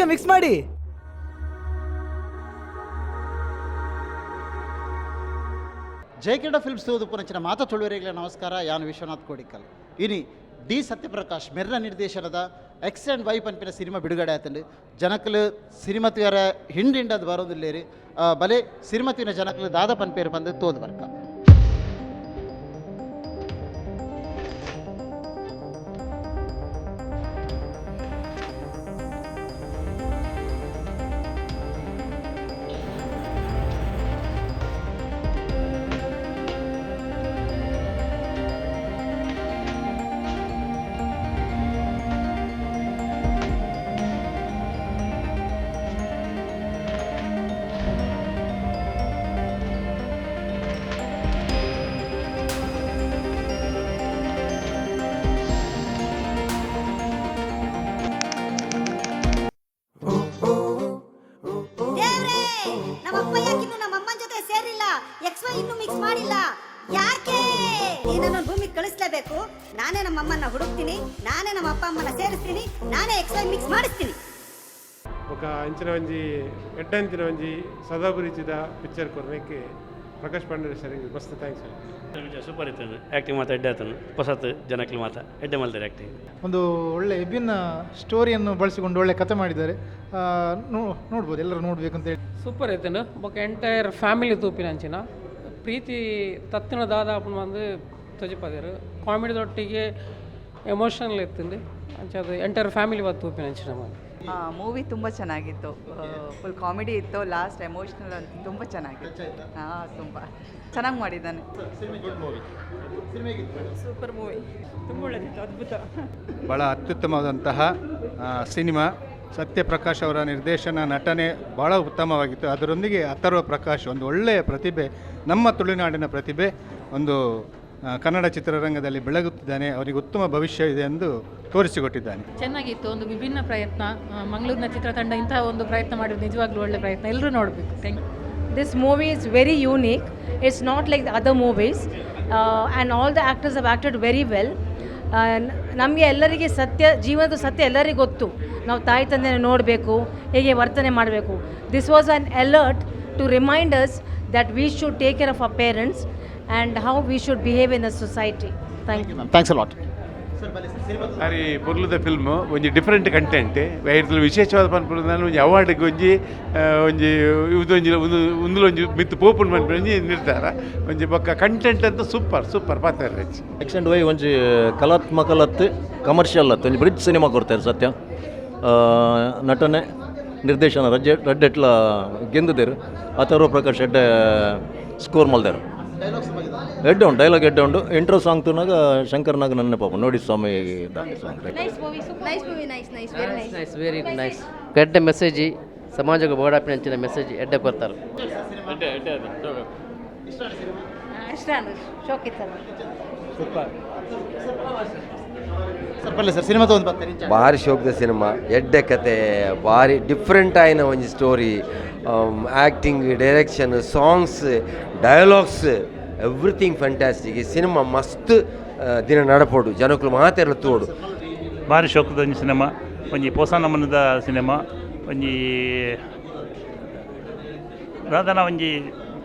ಬೇಗ ಮಿಕ್ಸ್ ಮಾಡಿ. ಜಯಕಿರಣ ಫಿಲ್ಮ್ಸ್ ಪುನಚಿನ ಮಾತ ತುಳುವರಿಗಳ ನಮಸ್ಕಾರ. ಯಾನು ವಿಶ್ವನಾಥ್ ಕೋಡಿಕಲ್. ಇನಿ ಡಿ ಸತ್ಯಪ್ರಕಾಶ್ ಮೆರ್ರ ನಿರ್ದೇಶನದ ಎಕ್ಸ್ ಆ್ಯಂಡ್ ವೈ ಪನ್ಪಿನ ಸಿನಿಮಾ ಬಿಡುಗಡೆ ಆತಂಡು ಜನಕಲು ಸಿನಿಮತಿಯರ ಹಿಂಡಿಂಡದು ಬರೋದಿಲ್ಲೇರಿ. ಬಲೆ ಸಿನಿಮತಿನ ಜನಕಲು ದಾದ ಪನ್ಪೇರು ಬಂದು ತೋದು ಬರ್ಕ ನಮ್ಮ ಅಪ್ಪ ಯಾಕೆ ನಮ್ಮ ಅಮ್ಮನ ಜೊತೆ ಸೇರಿಲ್ಲ. ಎಕ್ಸ್ ವೈ ಇನ್ನು ಮಿಕ್ಸ್ ಮಾಡಿಲ್ಲ. ಯಾಕೆ? ಏನನ್ನ ಭೂಮಿಗೆ ಕಳಿಸ್ಲೇಬೇಕು. ನಾನೇ ನಮ್ಮ ಅಮ್ಮನ ಹುಡುಕ್ತೀನಿ. ನಾನೇ ನಮ್ಮ ಅಪ್ಪ ಅಮ್ಮನ ಸೇರಿಸ್ತೀನಿ. ನಾನೇ ಎಕ್ಸ್ ವೈ ಮಿಕ್ಸ್ ಮಾಡಿಸ್ತೀನಿ. ಬೊಕ ಅಂಚಿನ ಒಂಜಿ, ಎಡ್ಡ ಅಂಚಿನ ಒಂಜಿ ಸದಾಪುರಿಚಿದ ಪಿಕ್ಚರ್ ಕೊರನೆಕ್ಕೆ ಪ್ರಕಾಶ್ ಪಾಂಡೆ ಸರ್ ಮಸ್ತ್ ಥ್ಯಾಂಕ್ಸ್ ಸೂಪರ್ ಇತ್ತು ಆ್ಯಕ್ಟಿಂಗ್ ಮಾತ್ರ ಎಡ್ಡೆ ಆತನು. ಹೊಸತು ಜನಕ್ಕೆ ಮಾತ್ರ. ಎಡ್ಡೆ ಮಾಡ್ತಾರೆ ಆ್ಯಕ್ಟಿಂಗ್ ಒಂದು ಒಳ್ಳೆ ವಿಭಿನ್ನ ಸ್ಟೋರಿಯನ್ನು ಬಳಸಿಕೊಂಡು ಒಳ್ಳೆ ಕತೆ ಮಾಡಿದ್ದಾರೆ. ನೋಡ್ಬೋದು ಎಲ್ಲರೂ ನೋಡಬೇಕು ಅಂತ ಹೇಳಿ. ಸೂಪರ್ ಇತ್ತು ಬಕ್ ಎಂಟೈರ್ ಫ್ಯಾಮಿಲಿ ತೂಪಿನಂಚಿನ ಪ್ರೀತಿ ತತ್ತಿನ ದಾದಾಪನ ಬಂದು ತೊಜಿಪದೇರು ಕಾಮಿಡಿದೊಟ್ಟಿಗೆ ಎಮೋಷನಲ್ ಇತ್ತಂದು ಅಂಚದು ಎಂಟೈರ್ ಫ್ಯಾಮಿಲಿ ಬಂದು ತೂಪಿನಂಚಿನ ಮಾಡಿ ಮೂವಿ ತುಂಬ ಚೆನ್ನಾಗಿತ್ತು. ಫುಲ್ ಕಾಮಿಡಿ ಇತ್ತು ಲಾಸ್ಟ್ ಎಮೋಷ್ನಲ್ ಅಂತ ತುಂಬ ಚೆನ್ನಾಗಿತ್ತು. ಹಾಂ ತುಂಬ. ಚೆನ್ನಾಗಿ ಮಾಡಿದ್ದಾನೆ. ಸೂಪರ್ ಮೂವಿ ತುಂಬ ಒಳ್ಳೆದಿತ್ತು ಅದ್ಭುತ. ಭಾಳ ಅತ್ಯುತ್ತಮವಾದಂತಹ ಸಿನಿಮಾ. ಸತ್ಯಪ್ರಕಾಶ್ ಅವರ ನಿರ್ದೇಶನ ನಟನೆ ಭಾಳ ಉತ್ತಮವಾಗಿತ್ತು. ಅದರೊಂದಿಗೆ ಅಥರ್ವ ಪ್ರಕಾಶ್ ಒಂದು ಒಳ್ಳೆಯ ಪ್ರತಿಭೆ ನಮ್ಮ ತುಳುನಾಡಿನ ಪ್ರತಿಭೆ ಒಂದು ಕನ್ನಡ ಚಿತ್ರರಂಗದಲ್ಲಿ ಬೆಳಗುತ್ತಿದ್ದಾನೆ ಅವರಿಗೆ ಉತ್ತಮ ಭವಿಷ್ಯ ಇದೆ ಎಂದು ತೋರಿಸಿಕೊಟ್ಟಿದ್ದಾನೆ. ಚೆನ್ನಾಗಿತ್ತು ಒಂದು ವಿಭಿನ್ನ ಪ್ರಯತ್ನ. ಮಂಗಳೂರಿನ ಚಿತ್ರತಂಡ ಇಂತಹ ಒಂದು ಪ್ರಯತ್ನ ಮಾಡಿದ್ರು ನಿಜವಾಗ್ಲೂ ಒಳ್ಳೆ ಪ್ರಯತ್ನ. ಎಲ್ಲರೂ ನೋಡಬೇಕು. Thank you this movie is very unique it's not like other movies and all the all the actors very well very well. ನಮಗೆ ಎಲ್ಲರಿಗೆ ಸತ್ಯ ಜೀವನದ ಸತ್ಯ ಎಲ್ಲರಿಗೂ ಗೊತ್ತು. ನಾವು ತಾಯಿ ತಂದೆನ ನೋಡಬೇಕು ಹೇಗೆ ವರ್ತನೆ ಮಾಡಬೇಕು. This was on alert to reminders that that we should take care of a parents and how we should behave in the society thank you thanks lot ಅರಿ ಪೊರ್ಲುದ ಫಿಲ್ಮ್ ಒಂಜಿ ಡಿಫರೆಂಟ್ ಕಂಟೆಂಟ್ ಐರ್ದಲ್ಲಿ ವಿಶೇಷವಾದ ಪನ್ಪುಡು ಒಂಜಿ ಅವಾರ್ಡ್ಗೆ ಒಂಜಿ ಆ, ಒಂಜಿ ಇದೊಂಜಿ ಒಂದು ಒಂದುಲ ಒಂಜಿ ಮಿತ್ತು ಪೋಪುನ್ ಪನ್ಪುಡು ಒಂಜಿ ನಿರ್ಧಾರ. ಒಂಜಿ ಬೊಕ್ಕ ಕಂಟೆಂಟ್ ಅಂತ ಸೂಪರ್ ಸೂಪರ್ ಪಾತ್ರ ಎಕ್ಸ್ ಆ್ಯಂಡ್ ವೈ ಒಂಜಿ ಕಲಾತ್ಮಕಲತ್ತು ಕಮರ್ಷಿಯಲ್ ಅತ್ತು ಒಂಜಿ ಬ್ರಿಡ್ಜ್ ಸಿನಿಮಾ ಕೊಡ್ತಾರೆ ಸತ್ಯ. ಆ, ನಟನೆ ನಿರ್ದೇಶನ ರಜ್ಜೆ ರಡ್ಡೆಟ್ಲ ಗೆಂದಿದ್ದೇರು ಅಥರ್ವ ಪ್ರಕಾಶ್ ಎಡ್ಡೆ ಸ್ಕೋರ್ ಮಲ್ದಾರು. ಎಡ್ಡೆ ಉಂಟು ಡೈಲಾಗ್ ಎಡ್ಡೆ ಉಂಟು ಇಂಟ್ರೋ ಸಾಂಗ್ ತುನಾಗ ಶಂಕರ್ನಾಗ ನನ್ನ ಪಾಪ. ನೋಡಿ ಸ್ವಾಮಿ song nice movie nice movie nice nice very nice ಎಡ್ಡೆ ಮೆಸೇಜ್ ಸಮಾಜಕ್ಕೆ ಬೋಡಾಪಿನಂಚಿನ ಮೆಸೇಜ್ ಎಡ್ಡೆ ಬರ್ತಾರೆ ಭಾರಿ ಶೋಕದ ಸಿನಿಮಾ ಎಡ್ಡೆ ಕತೆ ಭಾರಿ ಡಿಫ್ರೆಂಟ್ ಆಯ್ನ ಒಂಜಿ story acting direction songs dialogues everything fantastic ಈ ಸಿನಿಮಾ ಮಸ್ತ್ ದಿನ ನಡಪೋಡು. ಜನಕ್ಕಲು ಮಾತೆರಲು ತೋಡು. ಭಾರಿ ಶೋಕದ ಒಂಜಿ ಸಿನಿಮಾ. ಒಂಜಿ ಪೋಸ ನಮನದ ಸಿನಿಮಾ. ಒಂಜಿ ರಾಧನ ಒಂಜಿ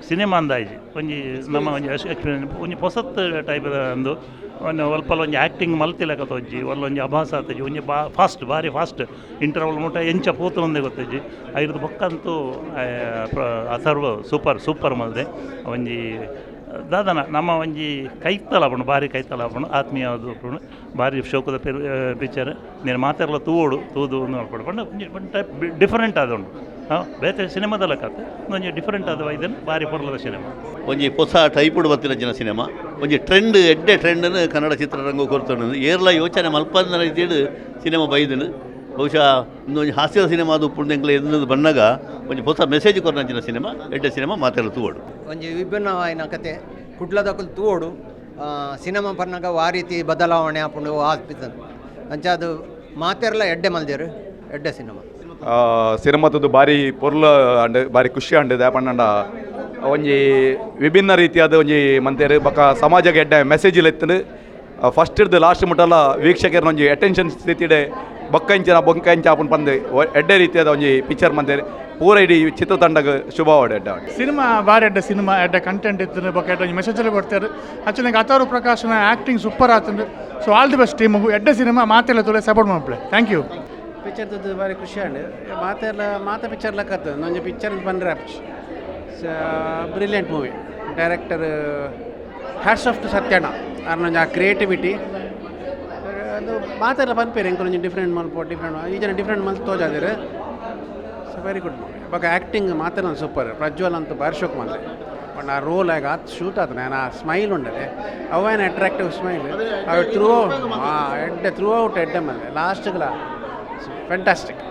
ಸಿನಿಮಾ ಅಂದಾಜಿ ಒಂಜಿ ನಮ್ಮ ಒಂಜಿ ಎಕ್ಸ್ಪೀರಿಯನ್ಸ್ ಒಂಜಿ ಹೊಸತ್ ಟೈಪ್ ಅಂದು. ಒಂದು ಒಲ್ಪ ಒಂಜಿ ಆ್ಯಕ್ಟಿಂಗ್ ಮಲ್ತಿಲಕ ತೋಜಿ ಒಲ್ಲ ಒಂಜಿ ಅಭಾಸ ಆತಜ್ಜಿ ಒಂಜಿ ಬಾ ಫಾಸ್ಟ್ ಭಾರಿ ಫಾಸ್ಟ್ ಇಂಟರ್ವಲ್ ಮುಟ ಎಂಚ ಪೂತು ಒಂದೇ ಗೊತ್ತಜ್ಜಿ. ಐದು ಬೊಕ್ಕಂತೂ ಅಥರ್ವ ಸೂಪರ್ ಸೂಪರ್ ಮಲ್ದೆ. ಒಂಜಿ ದಾದನ, ನಮ್ಮ ಒಂಜಿ ಕೈತಲ ಆಪುಂಡು ಭಾರಿ ಕೈತಲ ಆಪುಂಡು ಆತ್ಮೀಯ ಭಾರಿ ಶೋಕದ ಪಿಕ್ಚರ್ ನೀನು ಮಾತೆಲ್ಲ ತೂವೋಡು ತೂದು ಪಂಡ ಒಂದ್ ಟೈಪ್ ಡಿಫರೆಂಟ್ ಆದುಂಡು ಹಾಂ ಬೇತೆ ಸಿನಿಮಾದಲ್ಲ ಕತೆ ಒಂಜಿ ಡಿಫರೆಂಟ್ ಆದ ಇದನ್ನು ಭಾರಿ ಪೊರ್ಲದ ಸಿನಿಮಾ. ಒಂಜಿ ಹೊಸ ಟೈಪುಡು ಜನ ಸಿನಿಮಾ. ಒಂಜಿ ಟ್ರೆಂಡ್ ಎಡ್ಡೆ ಟ್ರೆಂಡ್ ಕನ್ನಡ ಚಿತ್ರರಂಗ ಕೊರ್ತೊಂಡು ಏರ್ಲ ಯೋಚನೆ ಮಲ್ಪಂದನ ಇದ್ದೀಡು ಸಿನಿಮಾ ಬೈದನು. ಬಹುಶಃ ಇನ್ನೊಂದು ಹಾಸ್ಯದ ಸಿನಿಮಾ ಅದು ಉಪ್ಪುಂಡಿಂಕ್ಲೆದು ಬಂದಗ ಬಂದಾಗ ಒಂದು ಹೊಸ ಮೆಸೇಜ್ ಕೊರನಂಚಿನ ಸಿನಿಮಾ ಎಡ್ಡೆ ಸಿನಿಮಾ ಮಾತೆಲ್ಲ ತೂವೋಡು ಒಂದು ವಿಭಿನ್ನವಾಯಿನ ಕತೆ ಕುಡ್ಲದಕ್ಕಲು ತೂವೋಡು ಸಿನಿಮಾ ಪರ್ನಾಗ ಆ ರೀತಿ ಬದಲಾವಣೆ ಆಪುಂಡು ಅಂಚ ಅದು ಮಾತೆರ್ಲ ಎಡ್ಡೆ ಮಲ್ದೇರು ಎಡ್ಡೆ ಸಿನಿಮಾ. ಸಿನಿಮಾತದ್ದು ಭಾರಿ ಪೊರ್ಲ ಅಂಡ ಭಾರಿ ಖುಷಿ ಅಂಡದ ದಾಪಣ್ಣಂಡ ಒಂಜಿ ವಿಭಿನ್ನ ರೀತಿಯಾದ ಒಂಜಿ ಮಂತೇರು ಬೊಕ ಸಮಾಜಕ್ಕೆ ಎಡ್ಡೆ ಮೆಸೇಜ್ ಇಲ್ಲ ಫಸ್ಟ್ ಹಿಡ್ದು ಲಾಸ್ಟ್ ಮುಟ್ಟಲ್ಲ ವೀಕ್ಷಕರ ಒಂಜಿ ಅಟೆನ್ಷನ್ ಸ್ಥಿತಿಡೆ ಬೊಕ್ಕ ಇಂಚಿನ ಬೊಂಕ ಇಂಚ ಆಪುನ್ ಪಂದ್ ಒ- ಎಡ್ಡೆ ರೀತಿಯಾದ ಒಂಜಿ ಪಿಕ್ಚರ್ ಮಂದೆರ್ ಪೂರ ಇಡೀ ಚಿತ್ರತಂಡಗ್ ಶುಭ ಎಡ್ಡೆ ಸಿನಿಮಾ ಬಾರಿ ಎಡ್ಡೆ ಸಿನಿಮಾ ಎಡ್ಡೆ ಕಂಟೆಂಟ್ ಇತ್ತು ಬೊಕ್ಕ ಎಡ್ಡ ಮೆಸೇಜ್ ಎಲ್ಲ ಕೊಡ್ತಾರೆ ಆಕ್ಚುಲಿ ಅತಾರು ಪ್ರಕಾಶನ acting super ಆತುಂಡು. So all the best team. ಎಡ್ಡೆ ಸಿನಿಮಾ ಮಾತೆಲ್ಲ ತುಲೆ ಸಪೋರ್ಟ್ ಮಾಡ್ಪ್ಲೆ ಥ್ಯಾಂಕ್ ಯು ಪಿಕ್ಚರ್ದು ಬಾರಿ ಖುಷಿ ಆಂಡ್ ಮಾತೆಲ್ಲ ಮಾತ ಪಿಕ್ಚರ್ ಲೆಕ್ಕ ಒಂಜಿ ಪಿಕ್ಚರ್ ಬಂದ್ರೆ brilliant movie director hats off to Satyanna. ಆ ಕ್ರಿಯೇಟಿವಿಟಿ ಮಾತೆಲ್ಲ ಪನ್ಪೇರು ಎಂಕ್ ಒಂಜಿ ಡಿಫ್ರೆಂಟ್ ಮಲ್ಪ ಡಿಫ್ರೆಂಟ್ ಈ ಜನ ಡಿಫ್ರೆಂಟ್ ಮಲ್ತ್ ತೋಜಾದಿರು ಸೊ ವೆರಿ ಗುಡ್ ಮೂವಿ ಇವಾಗ ಆ್ಯಕ್ಟಿಂಗ್ ಮಾತೆಲ್ಲ ಸೂಪರ್ ಪ್ರಜ್ವಲ್ ಅಂತೂ ಭಾರಿ ಶೋಕ್ ಮಾಡಿದೆ. ಬಟ್ ಆ ರೋಲ್ ಆಗ ಅದು ಶೂಟ್ ಆತನೆ ಆ ಸ್ಮೈಲ್ ಉಂಡದೆ. ಅವೇನು ಅಟ್ರಾಕ್ಟಿವ್ ಸ್ಮೈಲ್ ಅವು ಥ್ರೂ ಎಡ್ಡೆ ಥ್ರೂ ಔಟ್ ಎಡ್ಡೆ ಮೇಲೆ ಲಾಸ್ಟ್ಗಳ fantastic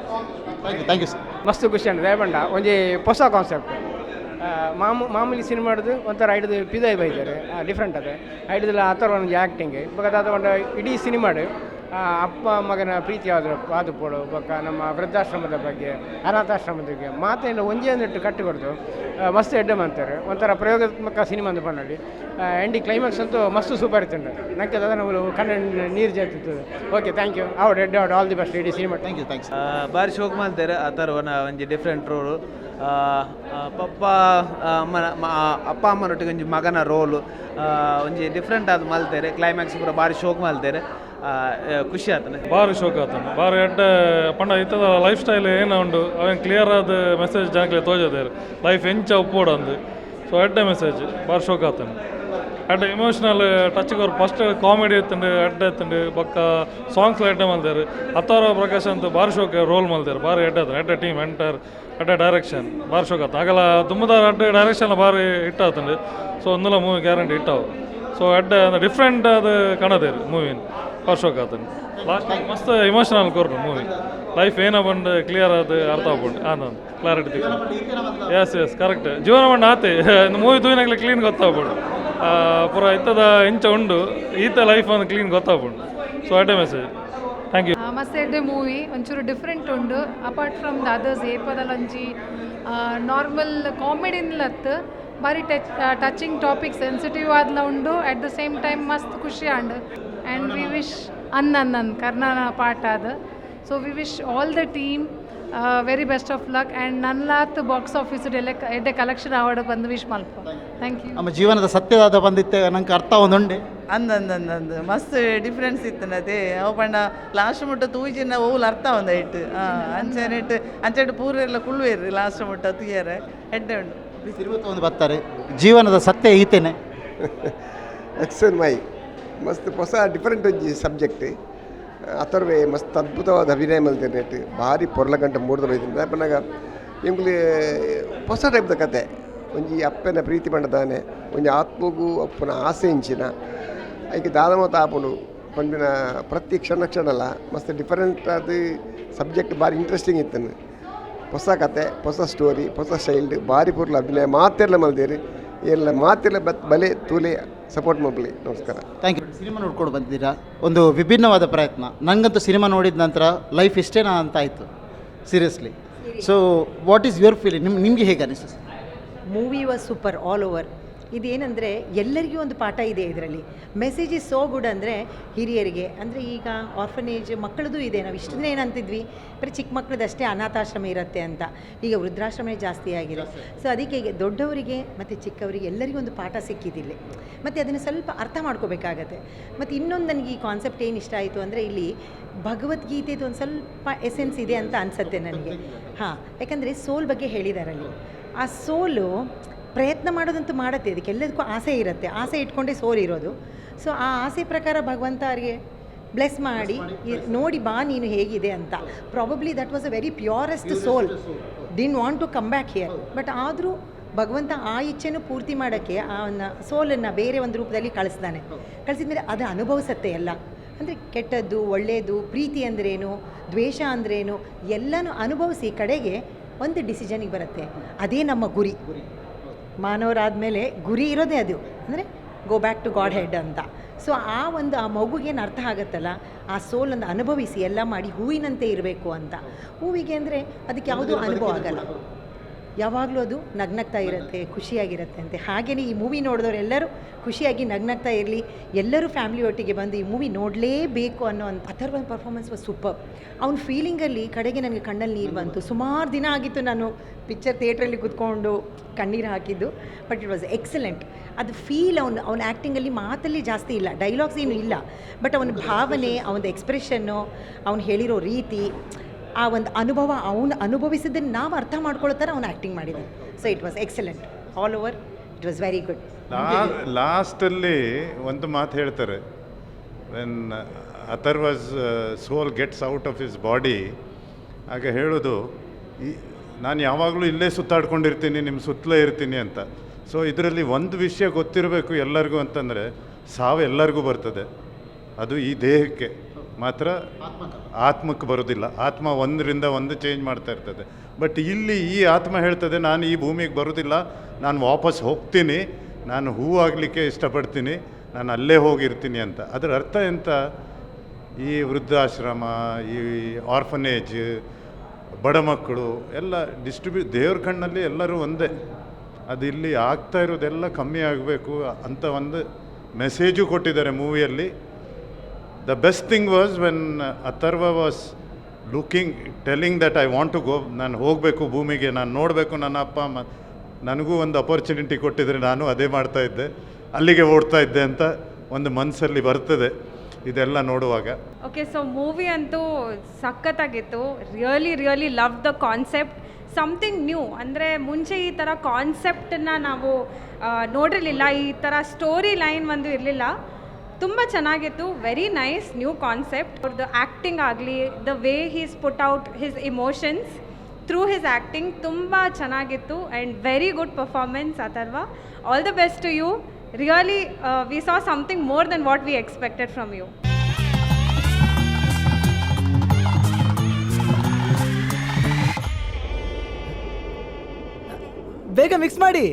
thank you thank you sir ಮಸ್ತ್ ಖುಷಿ ಅಂಡ್ ರೇಬಂಡ ಒಂಜಿ ಹೊಸ ಕಾನ್ಸೆಪ್ಟ್ ಮಾಮೂ ಮಾಮೂಲಿ ಸಿನಿಮಾಡ್ದು ಒಂಥರ ಐಡ್ದು ಪಿದಾಯಿ ಬೈತಾರೆ ಡಿಫ್ರೆಂಟ್ ಅದೇ. ಹಿಡಿದಿಲ್ಲ ಆ ಥರ ಒಂದು ಆ್ಯಕ್ಟಿಂಗ್ ಇವಾಗ ಅದು ಒಂದು ಇಡೀ ಸಿನಿಮಾಡು ಅಪ್ಪ ಮಗನ ಪ್ರೀತಿ ಆದ ಆದುಪೋಡು ಬೊಕ್ಕ ನಮ್ಮ ವೃದ್ಧಾಶ್ರಮದ ಬಗ್ಗೆ ಅನಾಥಾಶ್ರಮದ ಬಗ್ಗೆ ಮಾತೆಯನ್ನು ಒಂದೇ ಒಂದಿಟ್ಟು ಕಟ್ಟಿ ಕೊಡ್ದು ಮಸ್ತ್ ಎಡ್ಡಮ್ ಅಂತಾರೆ ಒಂಥರ ಪ್ರಯೋಗಾತ್ಮಕ ಸಿನಿಮಾ ಅಂತ ಬಂದಲ್ಲಿ ಎಂಡಿ ಕ್ಲೈಮ್ಯಾಕ್ಸ್ ಅಂತೂ ಮಸ್ತ್ ಸೂಪರ್ ಇತ್ತು ನನಗೆ ಅದನ್ನು ಕಣ್ಣ ನೀರು ಜಾತಿತ್ತು ಓಕೆ ಥ್ಯಾಂಕ್ ಯು ಅವ್ರು ಎಡ್ಡೆ ಆಲ್ ದಿ ಬೆಸ್ಟ್ ಇಡೀ ಸಿನಿಮಾ ಥ್ಯಾಂಕ್ ಯು ಥ್ಯಾಂಕ್ಸ್ ಬಾರಿ ಶೋಕ್ ಮಾಡ್ತಾರೆ ಆ ಥರ ಒಂದು ಡಿಫ್ರೆಂಟ್ ರೋಲು ಪಪ್ಪ ಅಮ್ಮನ ಅಪ್ಪ ಅಮ್ಮನೊಟ್ಟಿಗೆ ಒಂಜಿ ಮಗನ ರೋಲು ಒಂಜಿ ಡಿಫ್ರೆಂಟ್ ಅದು ಮಲ್ತಾರೆ ಕ್ಲೈಮ್ಯಾಕ್ಸ್ ಪೂರ ಬಾರಿ ಶೋಕ್ ಮಲ್ತಾರೆ ಖುಷಿ ಆತನೆ ಭಾರಿ ಶೋಕ ಆತನೆ ಭಾರಿ ಎಡ್ಡ ಪಂಡ ಇತ್ತದ ಲೈಫ್ ಸ್ಟೈಲ್ ಏನೋ ಉಂಡು, ಅವೇನು ಕ್ಲಿಯರ್ ಆದ ಮೆಸೇಜ್ ಜನಕ್ಕೆ ತೋಜದೇರು ಲೈಫ್ ಎಂಚ ಒಪ್ಪೋಡ ಅಂದು. ಸೊ ಎಡ್ಡ ಮೆಸೇಜ್ ಭಾರಿ ಶೋಕ ಆತನೆ ಎಡ್ಡೆ ಇಮೋಷನಲ್ ಟಚ್ ಅವ್ರು ಫಸ್ಟ್ ಕಾಮಿಡಿ ಎತ್ತಂಡು, ಎಡ್ಡೆ ಎತ್ತಂಡು, ಬಕ್ಕ ಸಾಂಗ್ಸ್ ಎಡ್ಡೆ ಮಲ್ದಾರು. ಹತ್ತಾರು ಪ್ರಕಾಶ್ ಅಂತ ಭಾರಿ ಶೋಕ ರೋಲ್ ಮಲ್ದಾರು. ಭಾರಿ ಎಡ್ಡ ಆತನ. ಎಡ್ಡೆ ಟೀಮ್ ಎಂಟರ್ ಎಡ್ಡೆ ಡೈರೆಕ್ಷನ್ ಭಾರಿ ಶೋಕ ಆತ ಆಗಲ್ಲ ತುಂಬದ ಅಡ್ಡ ಡೈರೆಕ್ಷನ್ ಭಾರಿ ಹಿಟ್ ಆತಂಡು ಸೊ ಒಂದಲ್ಲ ಮೂವಿ ಗ್ಯಾರಂಟಿ ಸೊ ಸೊ ಎಡ್ಡೆ ಡಿಫ್ರೆಂಟ್ ಅದು ಕಾಣದೇರು ಮೂವಿನ ಭಾರಿ ಶೋಕ ಆತನು ಲಾಸ್ಟ್ ಮಸ್ತ್ ಇಮೋಷನಲ್ ಕೊರ್ರು ಮೂವಿ ಲೈಫ್ ಏನ ಬಂದು ಕ್ಲಿಯರ್ ಅದು ಅರ್ಥ ಆಗ್ಬೋದು. Anand clarity yes yes correct ಜೀವನ ಬಂದು ಆತೆ. ಮೂವಿ ತೂಯಿನಾಗಲೇ ಕ್ಲೀನ್ ಗೊತ್ತಾಗ್ಬೋದು. ಪೂರ ಇತ್ತದ ಇಂಚ ಉಂಡು. ಈತ ಲೈಫ್ ಒಂದು ಕ್ಲೀನ್ ಗೊತ್ತಾಗ್ಬೋದು. ಸೊ ಅಟೆ ಮೆಸೇಜ್ ಥ್ಯಾಂಕ್ ಯು ಮಸ್ತ್ ಎಡ್ಡೆ ಮೂವಿ ಒಂಚೂರು ಡಿಫ್ರೆಂಟ್ ಉಂಡು. ಅಪಾರ್ಟ್ ಫ್ರಮ್ ದ ಅದರ್ಸ್ ಏಪದಲಂಜಿ ನಾರ್ಮಲ್ ಕಾಮಿಡಿನ್ಲತ್ ಬಾರಿ ಟಚ್ ಟಚಿಂಗ್ ಟಾಪಿಕ್ ಸೆನ್ಸಿಟಿವ್ ಆದ್ಲ ಉಂಡು. ಅಟ್ ದ ಸೇಮ್ ಟೈಮ್ ಮಸ್ತ್ ಖುಷಿ ಆಂಡ್ ಆ್ಯಂಡ್ ವಿ ವಿಶ್ ಅನ್ನನ್ ಕರ್ನಾನ ಪಾಠ ಅದು so we wish all the team very best of luck and ನನ್ಲಾತ್ box office ಎಲ್ಲ ಎಡ್ಡೆ ಕಲೆಕ್ಷನ್ ಅವಾರ್ಡ್ ಬಂದು ವಿಶ್ ಮಲ್ಪ ಥ್ಯಾಂಕ್ ಯು ನಮ್ಮ ಜೀವನದ ಸತ್ಯದಾದ ಬಂದಿತ್ತೆ ನಂಗೆ ಅರ್ಥ ಒಂದುಂಡೆ ಅಂದಂದಂದಂದು ಮಸ್ತ್ ಡಿಫ್ರೆನ್ಸ್ ಇತ್ತು ಅದೇ ಅವು ಪಂಡ ಲಾಸ್ಟ್ ಮುಟ್ಟ ತೂಜಿನ ಓಲ್ ಅರ್ಥ ಒಂದು ಇಟ್ಟು ಹಾಂ ಅಂಚೆ ಅಂಚೆಟ್ಟು ಪೂರ ಎಲ್ಲ ಕುಳ್ವೇರು ಲಾಸ್ಟ್ ಮುಟ್ಟ ತುಯ್ಯಾರೆ ಎಡ್ಡೆ ಉಂಡು ಒಂದು ಬರ್ತಾರೆ ಜೀವನದ ಸತ್ಯ ಈತೇನೆ ಎಕ್ಸನ್ ಮೈ ಮಸ್ತ್ ಹೊಸ ಡಿಫರೆಂಟ್ ಒಂಜಿ ಸಬ್ಜೆಕ್ಟ್ ಅಥರ್ವೇ ಮಸ್ತ್ ಅದ್ಭುತವಾದ ಅಭಿನಯ ಮಲ್ತಿರ್ನೆಟ್ ಭಾರಿ ಪೊರ್ಲ ಗಂಟೆ ಮೂಡ್ದ ಬೈತೀನಿ ಅಪ್ಪನಾಗ ಇಂಗ್ಲಿ ಹೊಸ ಟೈಪ್ದ ಕತೆ. ಒಂಜಿ ಅಪ್ಪನ ಪ್ರೀತಿ ಪಂಡದಾನೆ ಒಂಜಿ ಆತ್ಮಗೂ ಅಪ್ಪನ ಆಸೆ ಇಂಚಿನ. ಐಕೆ ದಾದಮತ ಆಪುಂಡು ಪಂಡಿನ ಪ್ರತಿ ಕ್ಷಣ ಕ್ಷಣಲ ಮಸ್ತ್ ಡಿಫರೆಂಟ್ ಆದ ಸಬ್ಜೆಕ್ಟ್ ಭಾರಿ ಇಂಟ್ರೆಸ್ಟಿಂಗ್ ಇತ್ತನು ಹೊಸ ಕತೆ, ಹೊಸ ಸ್ಟೋರಿ ಹೊಸ ಶೈಲ್ಡ್ ಭಾರಿ ಪೂರ್ಲ ಅಭಿನಯ ಮಾತೆಲ್ಲ ಮಲ್ದೇರಿ ಎಲ್ಲ ಮಾತೆಲ್ಲ ಬತ್ ಬಲೆ, ತೂಲೆ ಸಪೋರ್ಟ್ ಮಾಡ್ಲಿ ನಮಸ್ಕಾರ. Thank you. ಸಿನಿಮಾ ನೋಡ್ಕೊಂಡು ಬಂದಿದ್ದೀರಾ? ಒಂದು ವಿಭಿನ್ನವಾದ ಪ್ರಯತ್ನ. ನನಗಂತೂ ಸಿನಿಮಾ ನೋಡಿದ ನಂತರ ಲೈಫ್ ಇಷ್ಟೇನಾ ಅಂತ ಆಯಿತು seriously. So what is your feeling ನಿಮ್ಮ ನಿಮಗೆ ಹೇಗೆ ಅನಿಸ್ತು? Movie was super all over ಇದೇನೆಂದರೆ ಎಲ್ಲರಿಗೂ ಒಂದು ಪಾಠ ಇದೆ ಇದರಲ್ಲಿ. ಮೆಸೇಜ್ ಇಸ್ ಸೋ ಗುಡ್ ಅಂದರೆ ಹಿರಿಯರಿಗೆ. ಅಂದರೆ ಈಗ ಆರ್ಫನೇಜ್ ಮಕ್ಕಳದು ಇದೆ. ನಾವು ಇಷ್ಟು ದಿನ ಏನಂತಿದ್ವಿ? ಬರೀ ಚಿಕ್ಕ ಮಕ್ಕಳದಷ್ಟೇ ಅನಾಥಾಶ್ರಮ ಇರುತ್ತೆ ಅಂತ. ಈಗ ವೃದ್ಧಾಶ್ರಮ ಜಾಸ್ತಿ ಆಗಿದೆ. ಸೊ ಅದಕ್ಕೆ ಈಗ ದೊಡ್ಡವರಿಗೆ ಮತ್ತು ಚಿಕ್ಕವರಿಗೆ ಎಲ್ಲರಿಗೂ ಒಂದು ಪಾಠ ಸಿಕ್ಕಿದಿಲ್ಲ. ಮತ್ತು ಅದನ್ನು ಸ್ವಲ್ಪ ಅರ್ಥ ಮಾಡ್ಕೋಬೇಕಾಗತ್ತೆ. ಮತ್ತು ಇನ್ನೊಂದು ನನಗೆ ಈ ಕಾನ್ಸೆಪ್ಟ್ ಏನು ಇಷ್ಟ ಆಯಿತು ಅಂದರೆ ಇಲ್ಲಿ ಭಗವದ್ಗೀತೆದು ಒಂದು ಸ್ವಲ್ಪ ಎಸೆನ್ಸ್ ಇದೆ ಅಂತ ಅನಿಸುತ್ತೆ ನನಗೆ. ಹಾಂ, ಯಾಕಂದರೆ ಸೋಲ್ ಬಗ್ಗೆ ಹೇಳಿದಾರಲ್ಲಿ. ಆ ಸೋಲು ಪ್ರಯತ್ನ ಮಾಡೋದಂತೂ ಮಾಡುತ್ತೆ. ಅದಕ್ಕೆಲ್ಲದಕ್ಕೂ ಆಸೆ ಇರುತ್ತೆ. ಆಸೆ ಇಟ್ಕೊಂಡೇ ಸೋಲಿರೋದು. ಇರೋದು ಸೊ ಆ ಆಸೆ ಪ್ರಕಾರ ಭಗವಂತ ಅವರಿಗೆ ಬ್ಲೆಸ್ ಮಾಡಿ ನೋಡಿ ಬಾ ನೀನು ಹೇಗಿದೆ ಅಂತ. Probably that was a very purest soul didn't want to come back here but ಆದರೂ ಭಗವಂತ ಆ ಇಚ್ಛೆನೂ ಪೂರ್ತಿ ಮಾಡೋಕ್ಕೆ ಆ ಸೋಲನ್ನು ಬೇರೆ ಒಂದು ರೂಪದಲ್ಲಿ ಕಳಿಸ್ತಾನೆ ಕಳಿಸಿದ್ಮೇಲೆ ಅದು ಅನುಭವಿಸತ್ತೆ ಎಲ್ಲ ಅಂದರೆ ಕೆಟ್ಟದ್ದು ಒಳ್ಳೆಯದು ಪ್ರೀತಿ ಅಂದ್ರೇನು ದ್ವೇಷ ಅಂದ್ರೇನು ಎಲ್ಲನೂ ಅನುಭವಿಸಿ ಕಡೆಗೆ ಒಂದು ಡಿಸಿಷನಿಗೆ ಬರುತ್ತೆ. ಅದೇ ನಮ್ಮ ಗುರಿ. ಮಾನವರಾದಮೇಲೆ ಗುರಿ ಇರೋದೇ ಅದು. ಅಂದರೆ go back to God head ಅಂತ. ಸೊ ಆ ಒಂದು ಆ ಮಗುಗೇನು ಅರ್ಥ ಆಗುತ್ತಲ್ಲ? ಆ ಸೋಲನ್ನು ಅನುಭವಿಸಿ ಎಲ್ಲ ಮಾಡಿ ಹೂವಿನಂತೆ ಇರಬೇಕು ಅಂತ. ಹೂವಿಗೆ ಅಂದರೆ ಅದಕ್ಕೆ ಯಾವುದೂ ಅನುಭವ ಆಗಲ್ಲ. ಯಾವಾಗಲೂ ಅದು ನಗ್ನಗ್ತಾ ಇರುತ್ತೆ, ಖುಷಿಯಾಗಿರುತ್ತೆ ಅಂತೆ. ಹಾಗೆಯೇ ಈ ಮೂವಿ ನೋಡಿದವರೆಲ್ಲರೂ ಖುಷಿಯಾಗಿ ನಗ್ನಗ್ತಾ ಇರಲಿ, ಎಲ್ಲರೂ ಫ್ಯಾಮಿಲಿ ಒಟ್ಟಿಗೆ ಬಂದು ಈ ಮೂವಿ ನೋಡಲೇಬೇಕು ಅನ್ನೋ ಒಂದು ಅಥರ್ವ ಪರ್ಫಾರ್ಮೆನ್ಸ್ ವಾಸ್ ಸೂಪರ್ ಅವ್ನ ಫೀಲಿಂಗಲ್ಲಿ ಕಡೆಗೆ ನನಗೆ ಕಣ್ಣಲ್ಲಿ ನೀರು ಬಂತು. ಸುಮಾರು ದಿನ ಆಗಿತ್ತು ನಾನು ಪಿಕ್ಚರ್ ಥಿಯೇಟ್ರಲ್ಲಿ ಕೂತ್ಕೊಂಡು ಕಣ್ಣೀರು ಹಾಕಿದ್ದು ಬಟ್ ಇಟ್ ವಾಸ್ ಎಕ್ಸಲೆಂಟ್ ಅದು ಫೀಲ್ ಅವನು, ಅವನ ಆ್ಯಕ್ಟಿಂಗಲ್ಲಿ ಮಾತಲ್ಲಿ ಜಾಸ್ತಿ ಇಲ್ಲ ಡೈಲಾಗ್ಸ್ ಏನು ಇಲ್ಲ. ಬಟ್ ಅವನ ಭಾವನೆ ಅವನ ಎಕ್ಸ್ಪ್ರೆಷನ್ನು ಅವ್ನು ಹೇಳಿರೋ ರೀತಿ ಆ ಒಂದು ಅನುಭವ ಅವನು ಅನುಭವಿಸಿದ್ದನ್ನು ನಾವು ಅರ್ಥ ಮಾಡ್ಕೊಳ್ಳೋ ಥರ ಅವನು ಆ್ಯಕ್ಟಿಂಗ್ ಮಾಡಿದ್ದಾನೆ so it was excellent all over it was very good ಲಾಸ್ಟಲ್ಲಿ ಒಂದು ಮಾತು ಹೇಳ್ತಾರೆ. When Atharva's soul gets out of his body ಆಗ ಹೇಳೋದು ಈ ನಾನು ಯಾವಾಗಲೂ ಇಲ್ಲೇ ಸುತ್ತಾಡ್ಕೊಂಡಿರ್ತೀನಿ ನಿಮ್ಮ ಸುತ್ತಲೇ ಇರ್ತೀನಿ ಅಂತ. ಸೊ ಇದರಲ್ಲಿ ಒಂದು ವಿಷಯ ಗೊತ್ತಿರಬೇಕು ಎಲ್ಲರಿಗೂ ಅಂತಂದರೆ ಸಾವು ಎಲ್ಲರಿಗೂ ಬರ್ತದೆ. ಅದು ಈ ದೇಹಕ್ಕೆ. ಮಾತ್ರ ಆತ್ಮಕ್ಕೆ ಬರೋದಿಲ್ಲ. ಆತ್ಮ ಒಂದರಿಂದ ಒಂದು ಚೇಂಜ್ ಮಾಡ್ತಾ ಇರ್ತದೆ. ಬಟ್ ಇಲ್ಲಿ ಈ ಆತ್ಮ ಹೇಳ್ತದೆ, ನಾನು ಈ ಭೂಮಿಗೆ ಬರೋದಿಲ್ಲ. ನಾನು ವಾಪಸ್ ಹೋಗ್ತೀನಿ. ನಾನು ಹೂವು ಆಗಲಿಕ್ಕೆ ಇಷ್ಟಪಡ್ತೀನಿ. ನಾನು ಅಲ್ಲೇ ಹೋಗಿರ್ತೀನಿ ಅಂತ. ಅದರ ಅರ್ಥ ಎಂತ? ಈ ವೃದ್ಧಾಶ್ರಮ, ಈ ಆರ್ಫನೇಜ್ ಬಡ ಮಕ್ಕಳು, ಎಲ್ಲ ಡಿಸ್ಟ್ರಿಬ್ಯೂ ದೇವ್ರ ಕಣ್ಣಲ್ಲಿ ಎಲ್ಲರೂ ಒಂದೇ. ಅದು ಇಲ್ಲಿ ಆಗ್ತಾ ಇರೋದೆಲ್ಲ ಕಮ್ಮಿ ಆಗಬೇಕು ಅಂತ ಒಂದು ಮೆಸೇಜು ಕೊಟ್ಟಿದ್ದಾರೆ ಮೂವಿಯಲ್ಲಿ the best thing was when Atharva was looking telling that I want to go ನಾನು ಹೋಗಬೇಕು ಭೂಮಿಗೆ, ನಾನು ನೋಡಬೇಕು ನನ್ನ ಅಪ್ಪ ಅಮ್ಮ ನನಗೂ ಒಂದು ಅಪರ್ಚುನಿಟಿ ಕೊಟ್ಟಿದ್ರೆ ನಾನು ಅದೇ ಮಾಡ್ತಾ ಇದ್ದೆ. ಅಲ್ಲಿಗೆ ಓಡ್ತಾ ಇದ್ದೆ ಅಂತ ಒಂದು ಮನಸ್ಸಲ್ಲಿ ಬರ್ತದೆ ಇದೆಲ್ಲ ನೋಡುವಾಗ. ಓಕೆ ಸೊ ಮೂವಿ ಅಂತೂ ಸಖತ್ತಾಗಿತ್ತು. Really really love the concept something new ಅಂದರೆ ಮುಂಚೆ ಈ ಥರ ಕಾನ್ಸೆಪ್ಟನ್ನು ನಾವು ನೋಡಿರಲಿಲ್ಲ. ಈ ಥರ ಸ್ಟೋರಿ ಲೈನ್ ಒಂದು ಇರಲಿಲ್ಲ. ತುಂಬ ಚೆನ್ನಾಗಿತ್ತು. ವೆರಿ ನೈಸ್ ನ್ಯೂ ಕಾನ್ಸೆಪ್ಟ್ ಅವ್ರದ್ದು ಆ್ಯಕ್ಟಿಂಗ್ ಆಗಲಿ the way he's put out his emotions through his acting ತುಂಬ ಚೆನ್ನಾಗಿತ್ತು and very good performance Atharva. All the best to you really we saw something more than what we expected from you ಬೇಗ mix ಮಾಡಿ.